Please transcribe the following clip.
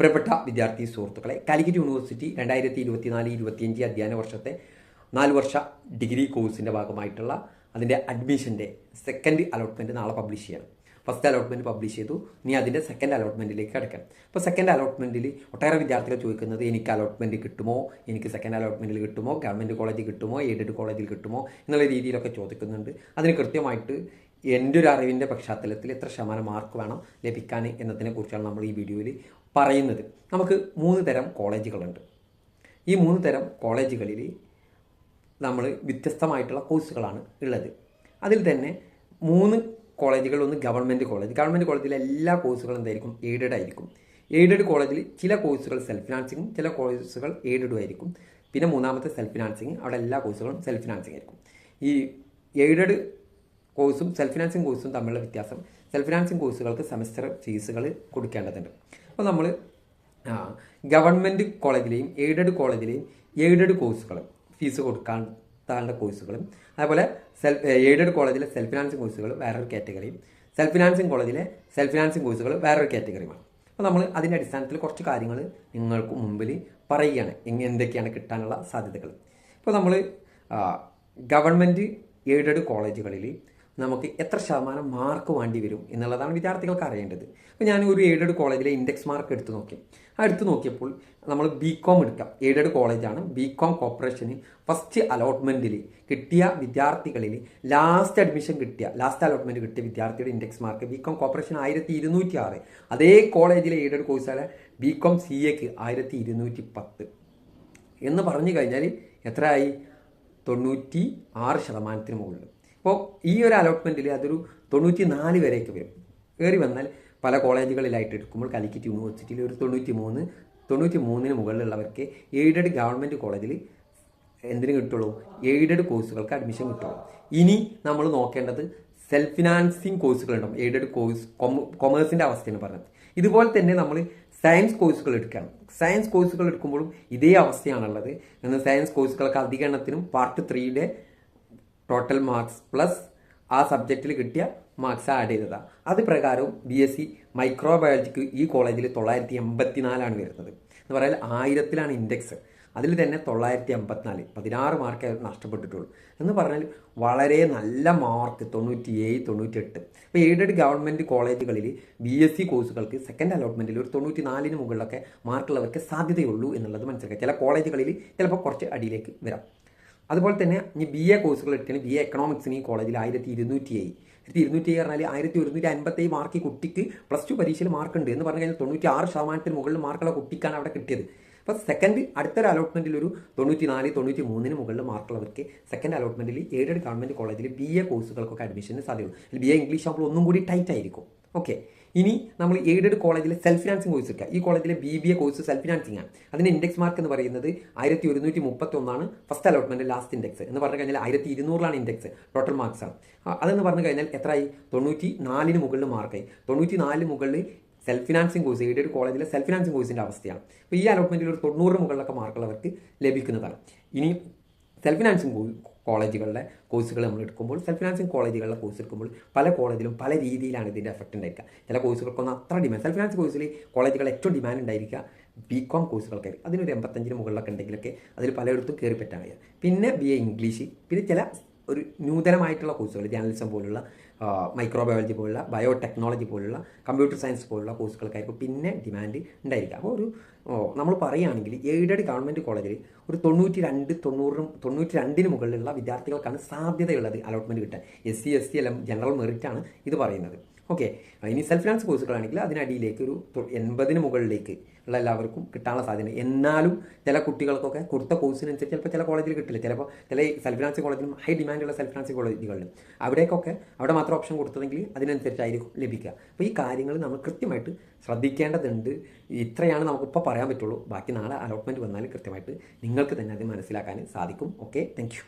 പ്രിയപ്പെട്ട വിദ്യാർത്ഥി സുഹൃത്തുക്കളെ കാലിക്കറ്റ് യൂണിവേഴ്സിറ്റി രണ്ടായിരത്തി ഇരുപത്തിനാല് ഇരുപത്തിയഞ്ച് അധ്യയന വർഷത്തെ നാല് വർഷ ഡിഗ്രി കോഴ്സിന്റെ ഭാഗമായിട്ടുള്ള അതിന്റെ അഡ്മിഷന്റെ സെക്കൻഡ് അലോട്ട്മെന്റ് നാളെ പബ്ലിഷ് ചെയ്യണം. ഫസ്റ്റ് അലോട്ട്മെന്റ് പബ്ലിഷ് ചെയ്തു. ഇനി അതിന്റെ സെക്കൻഡ് അലോട്ട്മെന്റിലേക്ക് കിടക്കണം അപ്പോൾ സെക്കൻഡ് അലോട്ട്മെന്റിൽ ഒട്ടേറെ വിദ്യാർത്ഥികൾ ചോദിക്കുന്നത് എനിക്ക് അലോട്ട്മെന്റ് കിട്ടുമോ? എനിക്ക് സെക്കൻഡ് അലോട്ട്മെന്റിൽ കിട്ടുമോ? ഗവൺമെന്റ് കോളേജിൽ കിട്ടുമോ? എയ്ഡഡ് കോളേജിൽ കിട്ടുമോ? എന്നുള്ള രീതിയിലൊക്കെ ചോദിക്കുന്നുണ്ട്. അതിന് കൃത്യമായിട്ട് എന്റെ ഒരു അറിവിന്റെ പശ്ചാത്തലത്തിൽ എത്ര ശതമാനം മാർക്ക് വേണം ലഭിക്കാൻ എന്നതിനെ കുറിച്ചാണ് നമ്മൾ ഈ വീഡിയോയിൽ പറയുന്നത്. നമുക്ക് മൂന്ന് തരം കോളേജുകളുണ്ട്. ഈ മൂന്ന് തരം കോളേജുകളിൽ നമ്മൾ വ്യത്യസ്തമായിട്ടുള്ള കോഴ്സുകളാണ് ഉള്ളത്. അതിൽ തന്നെ മൂന്ന് കോളേജുകൾ ഒന്ന് ഗവൺമെന്റ് കോളേജ്. ഗവൺമെന്റ് കോളേജിലെ എല്ലാ കോഴ്സുകളും എന്തായിരിക്കും? എയ്ഡഡ് ആയിരിക്കും. എയ്ഡഡ് കോളേജിൽ ചില കോഴ്സുകൾ സെൽഫ് ഫിനാൻസിങ്ങും ചില കോഴ്സുകൾ എയ്ഡഡും ആയിരിക്കും. പിന്നെ മൂന്നാമത്തെ സെൽഫ് ഫിനാൻസിങ് അവിടെ എല്ലാ കോഴ്സുകളും സെൽഫ് ഫിനാൻസിങ് ആയിരിക്കും. ഈ എയ്ഡഡ് കോഴ്സും സെൽഫ് ഫിനാൻസിങ് കോഴ്സും തമ്മിലുള്ള വ്യത്യാസം സെൽഫ് ഫിനാൻസിങ് കോഴ്സുകൾക്ക് സെമസ്റ്റർ ഫീസുകൾ കൊടുക്കേണ്ടതുണ്ട്. അപ്പോൾ നമ്മൾ ഗവൺമെന്റ് കോളേജിലെയും എയ്ഡഡ് കോളേജിലെയും എയ്ഡഡ് കോഴ്സുകൾ ഫീസ് കൊടുക്കാൻ താണ്ട കോഴ്സുകളും അതുപോലെ സെൽഫ് എയ്ഡഡ് കോളേജിലെ സെൽഫ് ഫിനാൻസിങ് കോഴ്സുകൾ വേറൊരു കാറ്റഗറിയും സെൽഫ് ഫിനാൻസിങ് കോളേജിലെ സെൽഫ് ഫിനാൻസിങ് കോഴ്സുകൾ വേറൊരു കാറ്റഗറിയുമാണ് അപ്പോൾ നമ്മൾ അതിന്റെ അടിസ്ഥാനത്തിൽ കുറച്ച് കാര്യങ്ങൾ നിങ്ങൾക്ക് മുമ്പിൽ പറയുകയാണ്. എങ്ങനെ എന്തൊക്കെയാണ് കിട്ടാനുള്ള സാധ്യതകൾ? ഇപ്പോൾ നമ്മൾ ഗവൺമെന്റ് എയ്ഡഡ് കോളേജുകളിൽ നമുക്ക് എത്ര ശതമാനം മാർക്ക് വേണ്ടി വരും എന്നുള്ളതാണ് വിദ്യാർത്ഥികൾക്ക് അറിയേണ്ടത്. അപ്പോൾ ഞാൻ ഒരു എയ്ഡഡ് കോളേജിലെ ഇൻഡെക്സ് മാർക്ക് എടുത്ത് നോക്കി. ആ എടുത്ത് നോക്കിയപ്പോൾ നമ്മൾ ബി കോം എടുക്കാം. എയ്ഡഡ് കോളേജാണ്. ബി കോം കോർപ്പറേഷന് ഫസ്റ്റ് അലോട്ട്മെന്റിൽ കിട്ടിയ വിദ്യാർത്ഥികളിൽ ലാസ്റ്റ് അഡ്മിഷൻ കിട്ടിയ ലാസ്റ്റ് അലോട്ട്മെന്റ് കിട്ടിയ വിദ്യാർത്ഥിയുടെ index mark B com corporation ആയിരത്തി ഇരുന്നൂറ്റി ആറ് അതേ കോളേജിലെ എയ്ഡഡ് കോഴ്സായ ബി കോം സി എക്ക് ആയിരത്തി ഇരുന്നൂറ്റി പത്ത് എന്ന് പറഞ്ഞു കഴിഞ്ഞാൽ എത്രയായി? തൊണ്ണൂറ്റി ആറ് ശതമാനത്തിന് മുകളിൽ അപ്പോൾ ഈ ഒരു അലോട്ട്മെന്റിൽ അതൊരു തൊണ്ണൂറ്റി നാല് വരെയൊക്കെ വരും. കയറി വന്നാൽ പല കോളേജുകളിലായിട്ട് എടുക്കുമ്പോൾ കാലിക്കറ്റ് യൂണിവേഴ്സിറ്റിയിൽ ഒരു തൊണ്ണൂറ്റി മൂന്ന് തൊണ്ണൂറ്റി മൂന്നിന് മുകളിലുള്ളവർക്ക് എയ്ഡഡ് ഗവൺമെന്റ് കോളേജിൽ എന്തിനു കിട്ടുള്ളൂ? എയ്ഡഡ് കോഴ്സുകൾക്ക് അഡ്മിഷൻ കിട്ടുള്ളൂ. ഇനി നമ്മൾ നോക്കേണ്ടത് സെൽഫ് ഫിനാൻസിങ് കോഴ്സുകളുണ്ടാവും എയ്ഡഡ് കോഴ്സ് കൊമേഴ്സിന്റെ അവസ്ഥയാണ് പറഞ്ഞത്. ഇതുപോലെ തന്നെ നമ്മൾ സയൻസ് കോഴ്സുകൾ എടുക്കണം. സയൻസ് കോഴ്സുകൾ എടുക്കുമ്പോഴും ഇതേ അവസ്ഥയാണുള്ളത്. എന്നാൽ സയൻസ് കോഴ്സുകൾക്ക് അധികരണത്തിനും part three total marks plus ആ സബ്ജക്റ്റിൽ കിട്ടിയ മാർക്സ് ആഡ് ചെയ്തതാണ് അത് പ്രകാരവും ബി എസ് സി മൈക്രോബയോളജിക്ക് ഈ കോളേജിൽ തൊള്ളായിരത്തി എൺപത്തിനാലാണ് വരുന്നത്. എന്ന് പറഞ്ഞാൽ ആയിരത്തിലാണ് ഇൻഡെക്സ് അതിൽ തന്നെ തൊള്ളായിരത്തി എൺപത്തിനാല് പതിനാറ് മാർക്ക് നഷ്ടപ്പെട്ടിട്ടുള്ളൂ. എന്ന് പറഞ്ഞാൽ വളരെ നല്ല മാർക്ക് തൊണ്ണൂറ്റി ഏഴ് തൊണ്ണൂറ്റി എട്ട് ഇപ്പോൾ എയ്ഡഡ് ഗവൺമെന്റ് കോളേജുകളിൽ ബി എസ് സി കോഴ്സുകൾക്ക് സെക്കൻഡ് അലോട്ട്മെന്റിൽ ഒരു തൊണ്ണൂറ്റി നാലിന് മുകളിലൊക്കെ മാർക്കുള്ളവർക്ക് സാധ്യതയുള്ളൂ എന്നുള്ളത് മനസ്സിലാക്കുക. ചില കോളേജുകളിൽ ചിലപ്പോൾ കുറച്ച് അടിയിലേക്ക് വരാം. അതുപോലെ തന്നെ ഇനി ബി എ കോഴ്സുകൾ എടുക്കുകയാണ് ബി എ എക്കണോമിക്സിന് ഈ കോളേജിൽ ആയിരത്തി ഇരുന്നൂറ്റി ഏഴ് ആയിരത്തി ഇരുന്നൂറ്റി ഏഴ് പറഞ്ഞാൽ ആയിരത്തി ഒരുന്നൂറ്റി അൻപത്തി മാർക്ക് കുട്ടിക്ക് പ്ലസ് ടു പരീക്ഷയിൽ മാർക്ക് ഉണ്ട് എന്ന് പറഞ്ഞു കഴിഞ്ഞാൽ തൊണ്ണൂറ്റി ആറ് ശതമാനത്തിന് മുകളിൽ മാർക്കുള്ള കുട്ടിക്കാണ് അവിടെ കിട്ടിയത്. അപ്പോൾ സെക്കൻഡ് അടുത്തൊരു അലോട്ട്മെന്റിൽ ഒരു തൊണ്ണൂറ്റി നാല് തൊണ്ണൂറ്റി മൂന്നിന് മുകളിൽ മാർക്കുള്ളവർക്ക് സെക്കൻഡ് അലോട്ട്മെന്റിൽ എയ്ഡഡ് ഗവൺമെന്റ് കോളേജിൽ ബി എ കോഴ്സുകൾക്കൊക്കെ അഡ്മിഷന് സാധ്യതയുള്ളൂ. ബി എ ഇംഗ്ലീഷ് ആകുമ്പോൾ ഒന്നും കൂടി ടൈറ്റ് ആയിരിക്കും. ഓക്കെ ഇനി നമ്മൾ എയ്ഡഡ് കോളേജിലെ സെൽഫ് ഫിനാൻസിങ് കോഴ്സ് എടുക്കുക. ഈ കോളേജിലെ B B A course self financing ആണ്. അതിന്റെ ഇൻഡെക്സ് മാർക്ക് എന്ന് പറയുന്നത് ആയിരത്തി ഒരുന്നൂറ്റി മുപ്പത്തി ഒന്നാണ് ഫസ്റ്റ് അലോട്ട്മെന്റ് ലാസ്റ്റ് ഇൻഡെക്സ് എന്ന് പറഞ്ഞു കഴിഞ്ഞാൽ ആയിരത്തി ഇരുന്നൂറിലാണ് ഇൻഡെക്സ് ടോട്ടൽ മാർക്സ് ആണ് അതെന്ന് പറഞ്ഞു കഴിഞ്ഞാൽ എത്രയായി? തൊണ്ണൂറ്റി നാലിന് മുകളിൽ മാർക്കായി തൊണ്ണൂറ്റി നാലിന് മുകളിൽ സെൽഫ് ഫിനാൻസിങ് കോഴ്സ് എയ്ഡഡ് കോളേജിലെ സെൽഫ് ഫിനാൻസിങ് കോഴ്സിന്റെ അവസ്ഥയാണ്. അപ്പോൾ ഈ അലോട്ട്മെന്റിൽ ഒരു തൊണ്ണൂറിന് മുകളിലൊക്കെ മാർക്കുള്ളവർക്ക് ലഭിക്കുന്നതാണ്. ഇനി സെൽഫ് ഫിനാൻസിങ് കോളേജുകളിലെ കോഴ്സുകൾ നമ്മൾ എടുക്കുമ്പോൾ സെൽഫ് ഫിനാൻസിങ് കോളേജുകളിലെ കോഴ്സ് എടുക്കുമ്പോൾ പല കോളേജിലും പല രീതിയിലാണ് ഇതിന്റെ എഫക്റ്റ് ഉണ്ടായിരിക്കുക. ചില കോഴ്സുകൾക്കൊന്നും അത്ര ഡിമാൻഡ് സെൽഫ് ഫിനാൻസ് കോഴ്സിൽ കോളേജുകൾ ഏറ്റവും ഡിമാൻഡ് ഉണ്ടായിരിക്കുക ബി കോം കോഴ്സുകൾക്കായിരിക്കും അതിനൊരു എൺപത്തഞ്ചിന് മുകളിലൊക്കെ ഉണ്ടെങ്കിലൊക്കെ അതിൽ പലയിടത്തും കയറി പറ്റാൻ കഴിയുക. പിന്നെ ബി എ ഇംഗ്ലീഷ് പിന്നെ ചില ഒരു നൂതനമായിട്ടുള്ള കോഴ്സുകൾ ജേർണലിസം പോലുള്ള മൈക്രോബയോളജി പോലുള്ള ബയോടെക്നോളജി പോലുള്ള കമ്പ്യൂട്ടർ സയൻസ് പോലുള്ള കോഴ്സുകൾക്കായിരിക്കും പിന്നെ ഡിമാൻഡ് ഉണ്ടായിരിക്കുക അപ്പോൾ ഒരു നമ്മൾ പറയുകയാണെങ്കിൽ എയ്ഡഡ് ഗവൺമെന്റ് കോളേജിൽ ഒരു തൊണ്ണൂറ്റി രണ്ട് തൊണ്ണൂറിനും തൊണ്ണൂറ്റി രണ്ടിന് മുകളിലുള്ള വിദ്യാർത്ഥികൾക്കാണ് സാധ്യതയുള്ളത് അലോട്ട്മെന്റ് കിട്ടാൻ. എസ് സി എസ് സി എല്ലാം ജനറൽ മെറിറ്റാണ് ഇത് പറയുന്നത്. ഓക്കെ ഇനി സെൽഫ് ഫിനാൻസ് കോഴ്സുകളാണെങ്കിൽ അതിനടിയിലേക്ക് ഒരു എൺപതിന് മുകളിലേക്ക് ഉള്ള എല്ലാവർക്കും കിട്ടാനുള്ള സാധ്യത എന്നാലും ചില കുട്ടികൾക്കൊക്കെ കൊടുത്ത കോഴ്സിനനുസരിച്ച് ചിലപ്പോൾ ചില കോളേജിൽ കിട്ടില്ല. ചിലപ്പോൾ ചില സെൽഫ് ഫിനാൻസ് കോളേജിലും ഹൈ ഡിമാൻഡുള്ള സെൽഫ് ഫിനാൻസ് കോളേജുകളിലും അവിടേക്കൊക്കെ അവിടെ മാത്രം ഓപ്ഷൻ കൊടുത്തതെങ്കിൽ അതിനനുസരിച്ചായിരിക്കും ലഭിക്കുക. അപ്പോൾ ഈ കാര്യങ്ങൾ നമ്മൾ കൃത്യമായിട്ട് ശ്രദ്ധിക്കേണ്ടതുണ്ട്. ഇത്രയാണ് നമുക്കിപ്പോൾ പറയാൻ പറ്റുള്ളൂ. ബാക്കി നാളെ അലോട്ട്മെന്റ് വന്നാൽ കൃത്യമായിട്ട് നിങ്ങൾക്ക് തന്നെ അത് മനസ്സിലാക്കാൻ സാധിക്കും. Okay thank